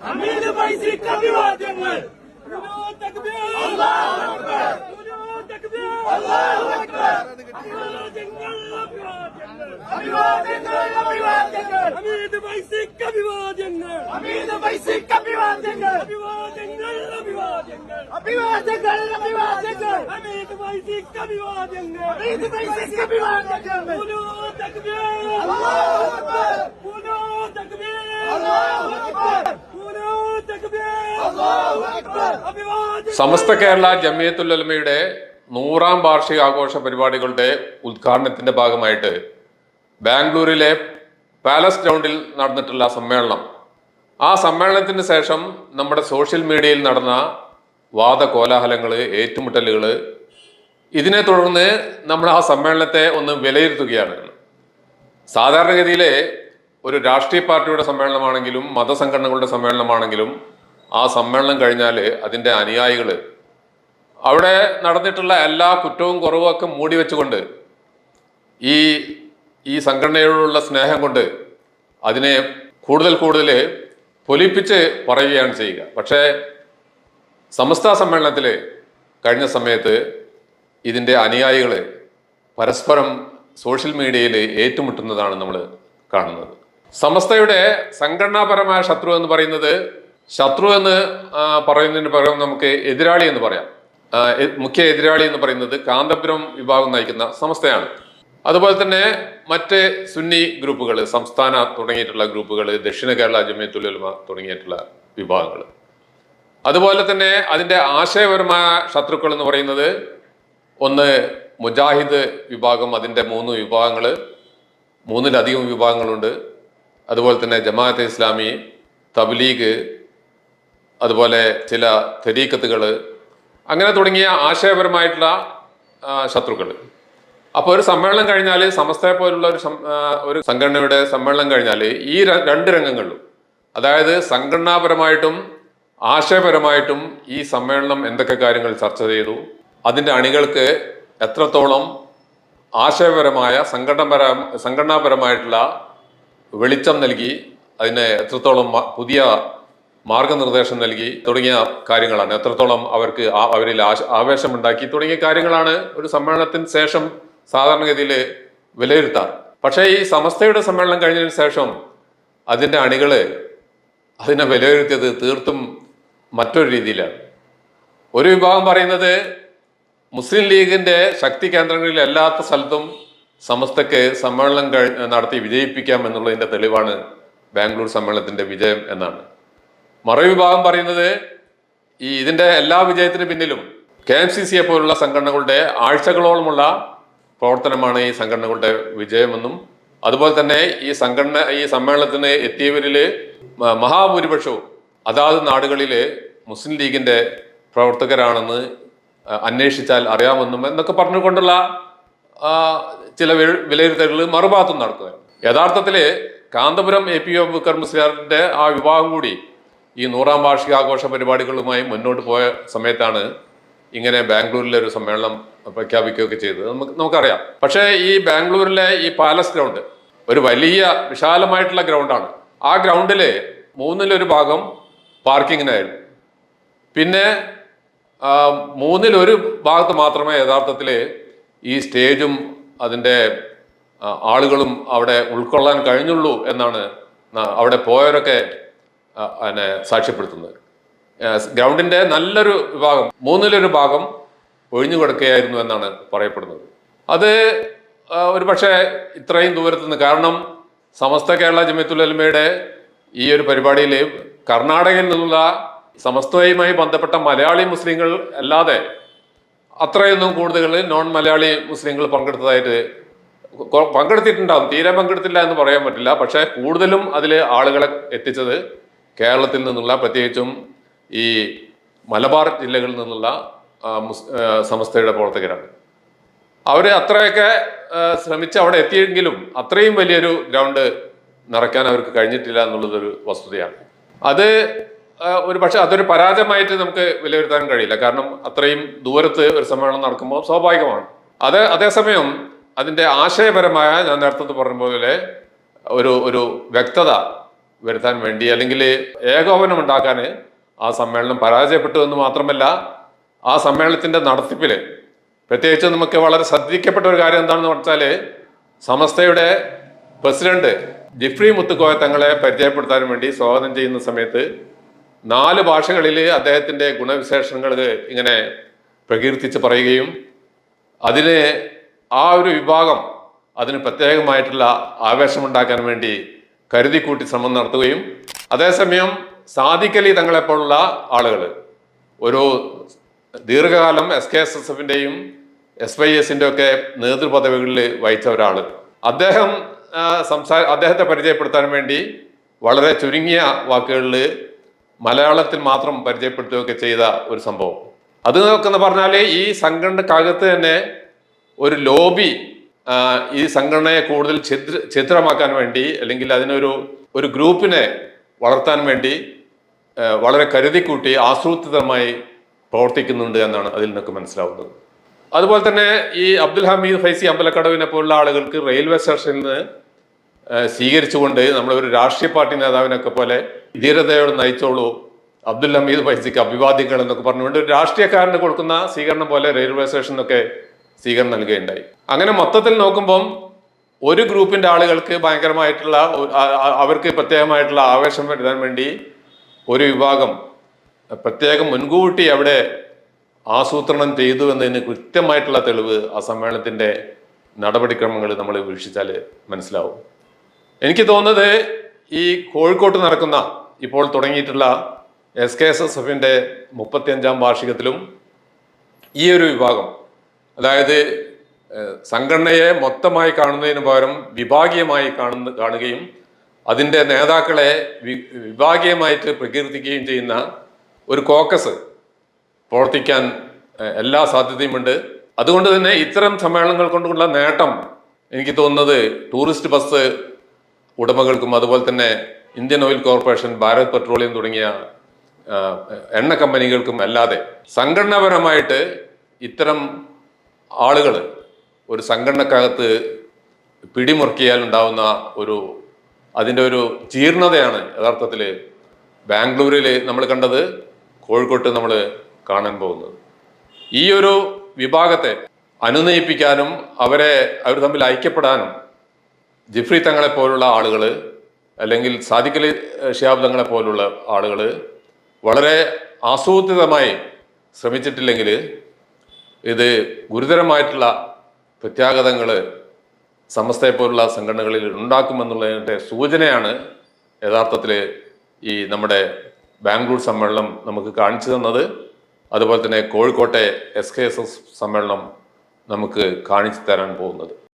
അമീത് പൈസക്ക് അഭിവാദ്യങ്ങൾ. അമീത് പൈസക്ക് അഭിവാദ്യങ്ങൾ. അമീത് പൈസക്ക് അഭിവാദ്യങ്ങൾ. അഭിവാദ്യങ്ങൾ അഭിവാദ്യങ്ങൾ അഭിവാദ്യങ്ങൾ അഭിവാദ്യങ്ങൾ അമീത് പൈസക്ക് അഭിവാദ്യങ്ങൾ അമീത് പൈസക്ക് അഭിവാദ്യങ്ങൾ പുനോ തക്ബീർ അല്ലാഹു അക്ബർ പുനോ തക്ബീർ അല്ലാഹു അക്ബർ പുനോ തക്ബീർ അല്ലാഹു അക്ബർ അഭിവാദ്യങ്ങൾ സമസ്ത കേരള ജമിയത്തുല്ലമയുടെ നൂറാം വാർഷിക ആഘോഷ പരിപാടികളുടെ ഉദ്ഘാടനത്തിന്റെ ഭാഗമായിട്ട് ബാംഗ്ലൂരിലെ പാലസ് ഗ്രൗണ്ടിൽ നടന്നിട്ടുള്ള സമ്മേളനം. ആ സമ്മേളനത്തിന് ശേഷം നമ്മുടെ സോഷ്യൽ മീഡിയയിൽ നടന്ന വാദകോലാഹലങ്ങൾ ഏറ്റുമുട്ടലുകൾ ഇതിനെ തുടർന്ന് നമ്മൾ ആ സമ്മേളനത്തെ ഒന്ന് വിലയിരുത്തുകയാണ്. സാധാരണഗതിയിലെ ഒരു രാഷ്ട്രീയ പാർട്ടിയുടെ സമ്മേളനമാണെങ്കിലും മതസംഘടനകളുടെ സമ്മേളനമാണെങ്കിലും ആ സമ്മേളനം കഴിഞ്ഞാൽ അതിന്റെ അനുയായികൾ അവിടെ നടന്നിട്ടുള്ള എല്ലാ കുറ്റവും കുറവും ഒക്കെ മൂടി വെച്ചുകൊണ്ട് ഈ ഈ സംഘടനയോടുള്ള സ്നേഹം കൊണ്ട് അതിനെ കൂടുതൽ കൂടുതൽ പൊലിപ്പിച്ച് പറയുകയാണ് ചെയ്യുക. പക്ഷേ സമസ്ത സമ്മേളനത്തിൽ കഴിഞ്ഞ സമയത്ത് ഇതിന്റെ അനുയായികൾ പരസ്പരം സോഷ്യൽ മീഡിയയിൽ ഏറ്റുമുട്ടുന്നതാണ് നമ്മൾ കാണുന്നത്. സമസ്തയുടെ സംഘടനാപരമായ ശത്രു എന്ന് പറയുന്നത് ശത്രു എന്ന് പറയുന്നതിന് പകരം നമുക്ക് എതിരാളി എന്ന് പറയാം. മുഖ്യ എതിരാളി എന്ന് പറയുന്നത് കാന്തപുരം വിഭാഗം നയിക്കുന്ന സംസ്ഥയാണ് അതുപോലെ തന്നെ മറ്റ് സുന്നി ഗ്രൂപ്പുകൾ സംസ്ഥാന തുടങ്ങിയിട്ടുള്ള ഗ്രൂപ്പുകൾ ദക്ഷിണ കേരള ജമിയത്തുലമ തുടങ്ങിയിട്ടുള്ള വിഭാഗങ്ങൾ അതുപോലെ തന്നെ അതിന്റെ ആശയപരമായ ശത്രുക്കൾ എന്ന് പറയുന്നത് ഒന്ന് മുജാഹിദ് വിഭാഗം അതിന്റെ മൂന്ന് വിഭാഗങ്ങൾ മൂന്നിലധികം വിഭാഗങ്ങളുണ്ട്. അതുപോലെ തന്നെ ജമാഅത്തെ ഇസ്ലാമി തബ്ലീഗ് അതുപോലെ ചില തെരീക്കത്തുകൾ അങ്ങനെ തുടങ്ങിയ ആശയപരമായിട്ടുള്ള ശത്രുക്കൾ അപ്പോൾ ഒരു സമ്മേളനം കഴിഞ്ഞാൽ സമസ്തയെ പോലുള്ള ഒരു ഒരു സംഘടനയുടെ സമ്മേളനം കഴിഞ്ഞാൽ ഈ രണ്ട് രംഗങ്ങളിലും അതായത് സംഘടനാപരമായിട്ടും ആശയപരമായിട്ടും ഈ സമ്മേളനം എന്തൊക്കെ കാര്യങ്ങൾ ചർച്ച ചെയ്തു അതിന്റെ അണികൾക്ക് എത്രത്തോളം ആശയപരമായ സംഘടനപര സംഘടനാപരമായിട്ടുള്ള വെളിച്ചം നൽകി അതിനെ എത്രത്തോളം പുതിയ മാർഗനിർദ്ദേശം നൽകി തുടങ്ങിയ കാര്യങ്ങളാണ്. എത്രത്തോളം അവർക്ക് അവരിൽ ആവേശമുണ്ടാക്കി തുടങ്ങിയ കാര്യങ്ങളാണ് ഒരു സമ്മേളനത്തിന് ശേഷം സാധാരണഗതിയിൽ വിലയിരുത്താറ്. പക്ഷേ ഈ സമസ്തയുടെ സമ്മേളനം കഴിഞ്ഞതിന് ശേഷം അതിന്റെ അണികൾ അതിനെ വിലയിരുത്തിയത് തീർത്തും മറ്റൊരു രീതിയിലാണ്. ഒരു വിഭാഗം പറയുന്നത് മുസ്ലിം ലീഗിന്റെ ശക്തി കേന്ദ്രങ്ങളിൽ അല്ലാത്ത സ്ഥലത്തും സമസ്തക്ക് സമ്മേളനം നടത്തി വിജയിപ്പിക്കാം എന്നുള്ളതിന്റെ തെളിവാണ് ബാംഗ്ലൂർ സമ്മേളനത്തിന്റെ വിജയം എന്നാണ്. മറുവിഭാഗം പറയുന്നത് ഈ ഇതിന്റെ എല്ലാ വിജയത്തിന് പിന്നിലും കെ എം സി സിയെ പോലുള്ള സംഘടനകളുടെ ആഴ്ചകളോളമുള്ള പ്രവർത്തനമാണ് ഈ സംഘടനകളുടെ വിജയമെന്നും അതുപോലെ തന്നെ ഈ സംഘടന ഈ സമ്മേളനത്തിന് എത്തിയവരിൽ മഹാഭൂരിപക്ഷവും അതാത് നാടുകളിൽ മുസ്ലിം ലീഗിന്റെ പ്രവർത്തകരാണെന്ന് അന്വേഷിച്ചാൽ അറിയാമെന്നും എന്നൊക്കെ പറഞ്ഞുകൊണ്ടുള്ള ചില വിലയിരുത്തലുകൾ മറുഭാഗത്തും നടക്കുക യഥാർത്ഥത്തിൽ Kanthapuram A P O Booker മുസ്ലിയാറിന്റെ ആ വിഭാഗം കൂടി ഈ നൂറാം വാർഷികാഘോഷ പരിപാടികളുമായി മുന്നോട്ട് പോയ സമയത്താണ് ഇങ്ങനെ ബാംഗ്ലൂരിലെ ഒരു സമ്മേളനം പ്രഖ്യാപിക്കുകയൊക്കെ ചെയ്തത്. നമുക്ക് നമുക്കറിയാം. പക്ഷേ ഈ ബാംഗ്ലൂരിലെ ഈ പാലസ് ഗ്രൗണ്ട് ഒരു വലിയ വിശാലമായിട്ടുള്ള ഗ്രൗണ്ടാണ്. ആ ഗ്രൗണ്ടിൽ മൂന്നിലൊരു ഭാഗം പാർക്കിങ്ങിനായിരുന്നു. പിന്നെ മൂന്നിലൊരു ഭാഗത്ത് മാത്രമേ യഥാർത്ഥത്തിൽ ഈ സ്റ്റേജും അതിന്റെ ആളുകളും അവിടെ ഉൾക്കൊള്ളാൻ കഴിഞ്ഞുള്ളൂ എന്നാണ് അവിടെ പോയവരൊക്കെ പിന്നെ സാക്ഷ്യപ്പെടുത്തുന്നത്. ഗ്രൗണ്ടിന്റെ നല്ലൊരു വിഭാഗം മൂന്നിലൊരു ഭാഗം ഒഴിഞ്ഞു കിടക്കുകയായിരുന്നു എന്നാണ് പറയപ്പെടുന്നത്. അത് ഒരു പക്ഷേ ഇത്രയും ദൂരത്ത് നിന്ന് കാരണം സമസ്ത കേരള ജമിയത്തുലമയുടെ ഈ ഒരു പരിപാടിയിൽ കർണാടകയിൽ നിന്നുള്ള സമസ്തയുമായി ബന്ധപ്പെട്ട മലയാളി മുസ്ലിങ്ങൾ അല്ലാതെ അത്രയൊന്നും കൂടുതൽ നോൺ മലയാളി മുസ്ലിങ്ങൾ പങ്കെടുത്തതായിട്ട് പങ്കെടുത്തിട്ടുണ്ടാകും തീരെ പങ്കെടുത്തില്ല എന്ന് പറയാൻ പറ്റില്ല. പക്ഷേ കൂടുതലും അതിൽ ആളുകളെ എത്തിച്ചത് കേരളത്തിൽ നിന്നുള്ള പ്രത്യേകിച്ചും ഈ മലബാർ ജില്ലകളിൽ നിന്നുള്ള സംസ്ഥയുടെ പ്രവർത്തകരാണ്. അവർ അത്രയൊക്കെ ശ്രമിച്ച് അവിടെ എത്തിയെങ്കിലും അത്രയും വലിയൊരു ഗ്രൗണ്ട് നിറയ്ക്കാൻ അവർക്ക് കഴിഞ്ഞിട്ടില്ല എന്നുള്ളതൊരു വസ്തുതയാണ്. അത് ഒരു പക്ഷെ അതൊരു പരാജയമായിട്ട് നമുക്ക് വിലയിരുത്താൻ കഴിയില്ല. കാരണം അത്രയും ദൂരത്ത് ഒരു സമ്മേളനം നടക്കുമ്പോൾ സ്വാഭാവികമാണ്. അത് അതേസമയം അതിന്റെ ആശയപരമായ ഞാൻ നേരത്തെ പറഞ്ഞ പോലെ ഒരു ഒരു വ്യക്തത വരുത്താൻ വേണ്ടി അല്ലെങ്കിൽ ഏകോപനം ഉണ്ടാക്കാൻ ആ സമ്മേളനം പരാജയപ്പെട്ടു എന്ന് മാത്രമല്ല ആ സമ്മേളനത്തിന്റെ നടത്തിപ്പിൽ പ്രത്യേകിച്ച് നമുക്ക് വളരെ ശ്രദ്ധിക്കപ്പെട്ട ഒരു കാര്യം എന്താണെന്ന് വെച്ചാൽ സമസ്തയുടെ പ്രസിഡന്റ് ജിഫ്രി മുത്തുക്കോയ തങ്ങളെ പരിചയപ്പെടുത്താൻ വേണ്ടി സ്വാഗതം ചെയ്യുന്ന സമയത്ത് നാല് ഭാഷകളിൽ അദ്ദേഹത്തിന്റെ ഗുണവിശേഷങ്ങൾ ഇങ്ങനെ പ്രകീർത്തിച്ച് പറയുകയും അതിന് ആ ഒരു വിഭാഗം അതിന് പ്രത്യേകമായിട്ടുള്ള ആവേശമുണ്ടാക്കാൻ വേണ്ടി കരുതിക്കൂട്ടി ശ്രമം നടത്തുകയും അതേസമയം സാദിഖലി തങ്ങളെപ്പോലുള്ള ആളുകൾ ഒരു ദീർഘകാലം എസ് കെ എസ് എസ് എഫിന്റെയും എസ് വൈ എസിന്റെ ഒക്കെ നേതൃപദവികളിൽ വഹിച്ച ഒരാൾ അദ്ദേഹം സംസാ അദ്ദേഹത്തെ പരിചയപ്പെടുത്താൻ വേണ്ടി വളരെ ചുരുങ്ങിയ വാക്കുകളിൽ മലയാളത്തിൽ മാത്രം പരിചയപ്പെടുത്തുകയൊക്കെ ചെയ്ത ഒരു സംഭവം. അത് നോക്കുന്ന പറഞ്ഞാൽ ഈ സംഘടനക്കകത്ത് തന്നെ ഒരു ലോബി ഈ സംഘടനയെ കൂടുതൽ ഛിദ്ര ഛിദ്രമാക്കാൻ വേണ്ടി അല്ലെങ്കിൽ അതിനൊരു ഒരു ഗ്രൂപ്പിനെ വളർത്താൻ വേണ്ടി വളരെ കരുതിക്കൂട്ടി ആസൂത്രിതമായി പ്രവർത്തിക്കുന്നുണ്ട് എന്നാണ് അതിൽ നിന്നൊക്കെ മനസ്സിലാവുന്നത്. അതുപോലെ തന്നെ ഈ അബ്ദുൽ ഹമീദ് ഫൈസി അമ്പലക്കടവിനെ പോലുള്ള ആളുകൾക്ക് റെയിൽവേ സ്റ്റേഷനിൽ നിന്ന് സ്വീകരിച്ചുകൊണ്ട് നമ്മളൊരു രാഷ്ട്രീയ പാർട്ടി നേതാവിനൊക്കെ പോലെ ധീരതയോടെ നയിച്ചോളൂ അബ്ദുൽ ഹമീദ് ഫൈസിക്ക് അഭിവാദ്യങ്ങൾ എന്നൊക്കെ പറഞ്ഞുകൊണ്ട് ഒരു രാഷ്ട്രീയക്കാരന് കൊടുക്കുന്ന സ്വീകരണം പോലെ റെയിൽവേ സ്റ്റേഷനിലൊക്കെ സ്വീകരണം നൽകുകയുണ്ടായി. അങ്ങനെ മൊത്തത്തിൽ നോക്കുമ്പം ഒരു ഗ്രൂപ്പിന്റെ ആളുകൾക്ക് ഭയങ്കരമായിട്ടുള്ള അവർക്ക് പ്രത്യേകമായിട്ടുള്ള ആവേശം വരുത്താൻ വേണ്ടി ഒരു വിഭാഗം പ്രത്യേകം മുൻകൂട്ടി അവിടെ ആസൂത്രണം ചെയ്തു എന്നതിന് കൃത്യമായിട്ടുള്ള തെളിവ് ആ സമ്മേളനത്തിന്റെ നടപടിക്രമങ്ങൾ നമ്മൾ വീക്ഷിച്ചാൽ മനസ്സിലാവും. എനിക്ക് തോന്നുന്നത് ഈ കോഴിക്കോട്ട് നടക്കുന്ന ഇപ്പോൾ തുടങ്ങിയിട്ടുള്ള എസ് കെ എസ് എസ് എഫിന്റെ മുപ്പത്തിയഞ്ചാം വാർഷികത്തിലും ഈ ഒരു വിഭാഗം അതായത് സംഘടനയെ മൊത്തമായി കാണുന്നതിന് പകരം വിഭാഗീയമായി കാണുന്ന കാണുകയും അതിന്റെ നേതാക്കളെ വിഭാഗീയമായിട്ട് പ്രകീർത്തിക്കുകയും ചെയ്യുന്ന ഒരു കോക്കസ് പ്രവർത്തിക്കാൻ എല്ലാ സാധ്യതയുമുണ്ട്. അതുകൊണ്ട് തന്നെ ഇത്തരം സമ്മേളനങ്ങൾ കൊണ്ടുള്ള നേട്ടം എനിക്ക് തോന്നുന്നത് ടൂറിസ്റ്റ് ബസ് ഉടമകൾക്കും അതുപോലെ തന്നെ Indian oil corporation Bharat petroleum തുടങ്ങിയ എണ്ണ കമ്പനികൾക്കും അല്ലാതെ സംഘടനാപരമായിട്ട് ഇത്തരം ആളുകൾ ഒരു സംഘടനക്കകത്ത് പിടിമുറുക്കിയാൽ ഉണ്ടാവുന്ന ഒരു അതിന്റെ ഒരു ജീർണതയാണ് യഥാർത്ഥത്തിൽ ബാംഗ്ലൂരിൽ നമ്മൾ കണ്ടത് കോഴിക്കോട്ട് നമ്മൾ കാണാൻ പോകുന്നത്. ഈ ഒരു വിഭാഗത്തെ അനുനയിപ്പിക്കാനും അവരെ അവർ തമ്മിൽ ഐക്യപ്പെടാനും ജിഫ്രി തങ്ങളെ പോലുള്ള ആളുകൾ അല്ലെങ്കിൽ സാദിഖലി ഷിയാബ് തങ്ങളെ പോലുള്ള ആളുകൾ വളരെ ആസൂത്രിതമായി ശ്രമിച്ചിട്ടില്ലെങ്കിൽ ഇത് ഗുരുതരമായിട്ടുള്ള പ്രത്യാഘാതങ്ങൾ സമസ്തയെ പോലുള്ള സംഘടനകളിൽ ഉണ്ടാക്കുമെന്നുള്ളതിന്റെ സൂചനയാണ് യഥാർത്ഥത്തിൽ ഈ നമ്മുടെ ബാംഗ്ലൂർ സമ്മേളനം നമുക്ക് കാണിച്ചു തന്നത്. അതുപോലെ തന്നെ കോഴിക്കോട്ടെ എസ് കെ എസ് എസ് സമ്മേളനം നമുക്ക് കാണിച്ചു തരാൻ പോകുന്നത്.